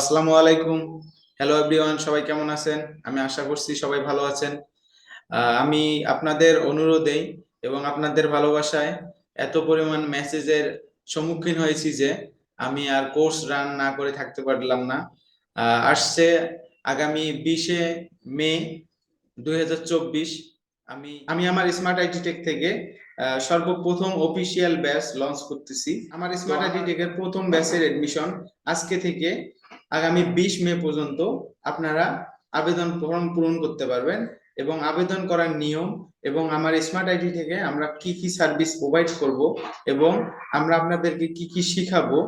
আসসালামু আলাইকুম। Hello everyone সবাই কেমন আছেন? আমি আশা করছি সবাই ভালো আছেন। আমি আপনাদের অনুরোধেই এবং আপনাদের ভালোবাসায় এত পরিমাণ মেসেজের সম্মুখীন হয়েছি যে আমি আর কোর্স রান না করে থাকতে পারলাম না। আসছে আগামী বিশে মে দুই হাজার চব্বিশ। আমি আমি আমার স্মার্ট আইটি টেক থেকে সর্বপ্রথম অফিসিয়াল ব্যাচ লঞ্চ করতেছি। আমার স্মার্ট আইটি টেকের প্রথম ব্যাচের এডমিশন আজকে থেকে আগামী বিশ মে পর্যন্ত আপনারা আবেদন ফর্ম পূরণ করতে পারবেন এবং আবেদন করার নিয়ম এবং আমার স্মার্ট আইডি থেকে আমরা কি কি সার্ভিস প্রোভাইড করব এবং আমরা আপনাদেরকে কি কি শিখাবো,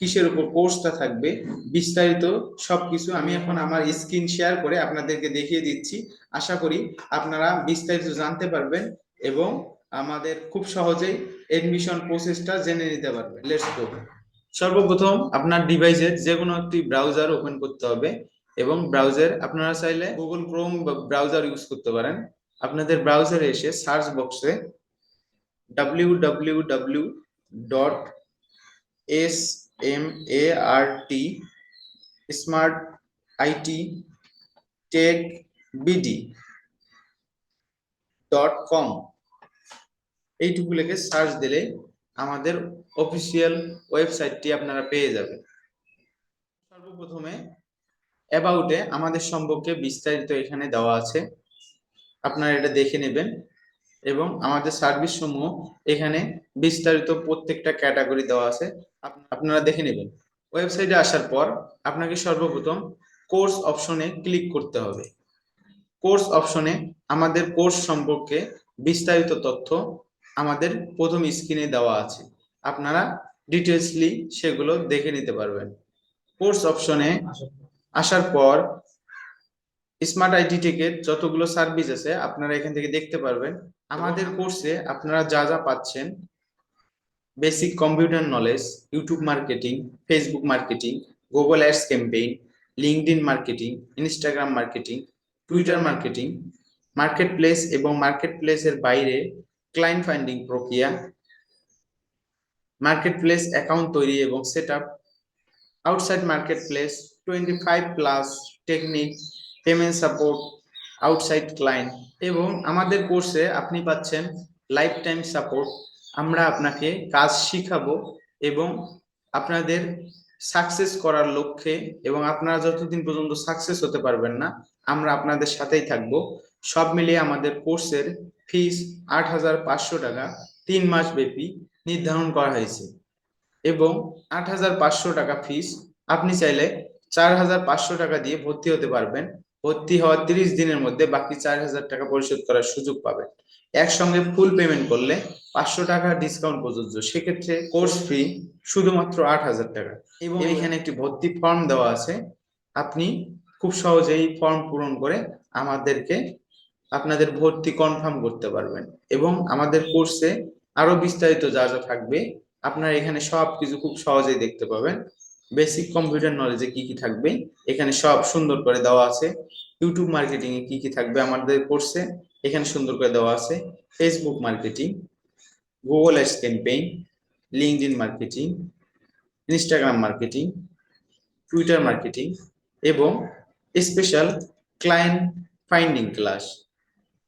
কিসের উপর কোর্সটা থাকবে, বিস্তারিত সবকিছু আমি এখন আমার স্ক্রিন শেয়ার করে আপনাদেরকে দেখিয়ে দিচ্ছি। আশা করি আপনারা বিস্তারিত জানতে পারবেন এবং আমাদের খুব সহজেই এডমিশন প্রসেসটা জেনে নিতে পারবেন। লেটস গো সর্বপ্রথম আপনার ডিভাইসের যে কোনো একটি ব্রাউজার ওপেন করতে হবে এবং ব্রাউজার আপনারা চাইলে গুগল ক্রোম ব্রাউজার ইউজ করতে পারেন। আপনাদের ব্রাউজারে এসে সার্চ বক্সে W W W dot S M A R T smart IT tech BD dot com এইটুকু লিখে সার্চ দিলে আমাদের অফিসিয়াল ওয়েবসাইটটি আপনারা পেয়ে যাবেন। সর্বপ্রথমে অ্যাবাউটে আমাদের সম্পর্কে বিস্তারিত এখানে দেওয়া আছে। আপনারা এটা দেখে নেবেন এবং আমাদের সার্ভিস সমূহ এখানে বিস্তারিত প্রত্যেকটা ক্যাটাগরি দেওয়া আছে। আপ- আপনারা দেখে নেবেন। ওয়েবসাইটে আসার পর আপনাকে সর্বপ্রথম কোর্স অপশনে ক্লিক করতে হবে। কোর্স অপশনে আমাদের কোর্স সম্পর্কে বিস্তারিত তথ্য আমাদের প্রথম স্ক্রিনে দেওয়া আছে। আপনারা ডিটেলসলি সেগুলো দেখে নিতে পারবেন। কোর্স অপশনে আসার পর স্মার্ট আইটি টিকেট যতগুলো সার্ভিস আছে আপনারা এখান থেকে দেখতে পারবেন। আমাদের কোর্সে আপনারা যা যা পাচ্ছেন, basic computer knowledge, YouTube marketing, Facebook marketing, Google ads campaign, LinkedIn marketing, Instagram marketing, Twitter marketing marketplace এবং মার্কেট প্লেসের বাইরে ক্লায়েন্ট ফাইন্ডিং প্রক্রিয়া মার্কেট প্লেস অ্যাকাউন্ট তৈরি এবং set up outside marketplace twenty five plus technique payment support outside client এবং আমাদের কোর্সে আপনি পাচ্ছেন লাইফ টাইম সাপোর্ট আমরা আপনাকে কাজ শিখাবো এবং আপনাদের সাকসেস করার লক্ষ্যে এবং আপনারা যতদিন পর্যন্ত সাকসেস হতে পারবেন না, আমরা আপনাদের সাথেই থাকব। সব মিলিয়ে আমাদের কোর্সের ফিস আট হাজার পাঁচশো টাকা, তিন মাস ব্যাপী। নির্ধারণ করা হয়েছে। এবং আট হাজার পাঁচশো টাকা ফিস আপনি চাইলে চার হাজার পাঁচশো টাকা দিয়ে ভর্তি হতে পারবেন। ভর্তি হওয়ার তিরিশ দিনের মধ্যে বাকি চার হাজার টাকা পরিশোধ করার সুযোগ পাবেন। একসঙ্গে ফুল পেমেন্ট করলে পাঁচশো টাকা ডিসকাউন্ট প্রযোজ্য। সেক্ষেত্রে কোর্স ফি শুধুমাত্র আট হাজার টাকা। এবং এখানে একটি ভর্তি ফর্ম দেওয়া আছে। আপনি খুব সহজেই ফর্ম পূরণ করে আমাদেরকে আপনাদের ভর্তি কনফার্ম করতে পারবেন। এবং আমাদের কোর্সে আরও বিস্তারিত যা যা থাকবে আপনারা এখানে সব কিছু খুব সহজেই দেখতে পাবেন। বেসিক কম্পিউটার নলেজে কি কি থাকবে, এখানে সব সুন্দর করে দেওয়া আছে। ইউটিউব মার্কেটিং এ কি কি থাকবে আমাদের কোর্সে এখানে সুন্দর করে দেওয়া আছে। Facebook marketing Google ads campaign LinkedIn marketing Instagram marketing Twitter marketing এবং স্পেশাল ক্লায়েন্ট ফাইন্ডিং ক্লাস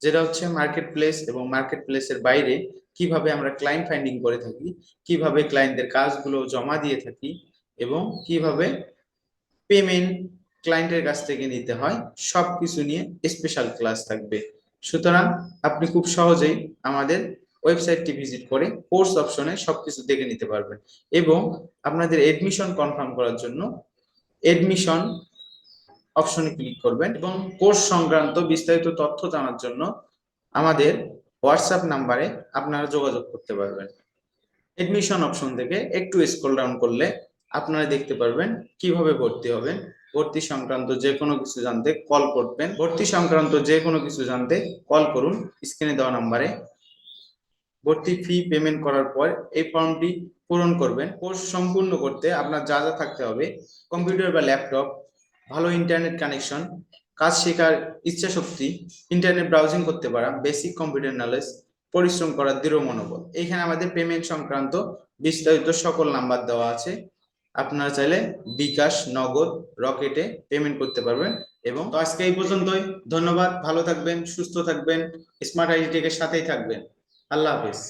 যেটা হচ্ছে মার্কেট প্লেস এবং মার্কেট প্লেসের বাইরে কীভাবে আমরা ক্লায়েন্ট ফাইন্ডিং করে থাকি, কীভাবে ক্লায়েন্টদের কাজগুলো জমা দিয়ে থাকি এবং কীভাবে পেমেন্ট ক্লায়েন্টের কাছ থেকে নিতে হয় সব কিছু নিয়ে স্পেশাল ক্লাস থাকবে। সুতরাং আপনি খুব সহজেই আমাদের ওয়েবসাইটটি ভিজিট করে কোর্স অপশনে সবকিছু দেখে নিতে পারবেন এবং আপনাদের এডমিশন কনফার্ম করার জন্য এডমিশন অপশনে ক্লিক করবেন এবং কোর্স সংক্রান্ত বিস্তারিত তথ্য জানার জন্য আমাদের হোয়াটসঅ্যাপ নাম্বারে আপনারা যোগাযোগ করতে পারবেন। এডমিশন অপশন থেকে একটু স্ক্রল ডাউন করলে আপনারা দেখতে পারবেন কীভাবে ভর্তি হবেন। ভর্তি সংক্রান্ত যে কোনো কিছু জানতে কল করবেন। ভর্তি সংক্রান্ত যে কোনো কিছু জানতে কল করুন স্ক্রিনে দেওয়া নাম্বারে। ভর্তি ফি পেমেন্ট করার পর এই ফর্মটি পূরণ করবেন। কোর্স সম্পূর্ণ করতে আপনার যা যা থাকতে হবে কম্পিউটার বা ল্যাপটপ ভালো ইন্টারনেট কানেকশন কাজ শেখার ইচ্ছা শক্তি ইন্টারনেট ব্রাউজিং করতে পারা বেসিক কম্পিউটার নলেজ পরিশ্রম করার দৃঢ় মনোবল। এখানে আমাদের পেমেন্ট সংক্রান্ত বিস্তারিত সকল নাম্বার দেওয়া আছে। আপনারা চাইলে বিকাশ, নগদ রকেটে পেমেন্ট করতে পারবেন। এবং তো আজকে এই পর্যন্তই। ধন্যবাদ। ভালো থাকবেন, সুস্থ থাকবেন স্মার্ট আইডি টেকের সাথেই থাকবেন। আল্লাহ হাফিজ।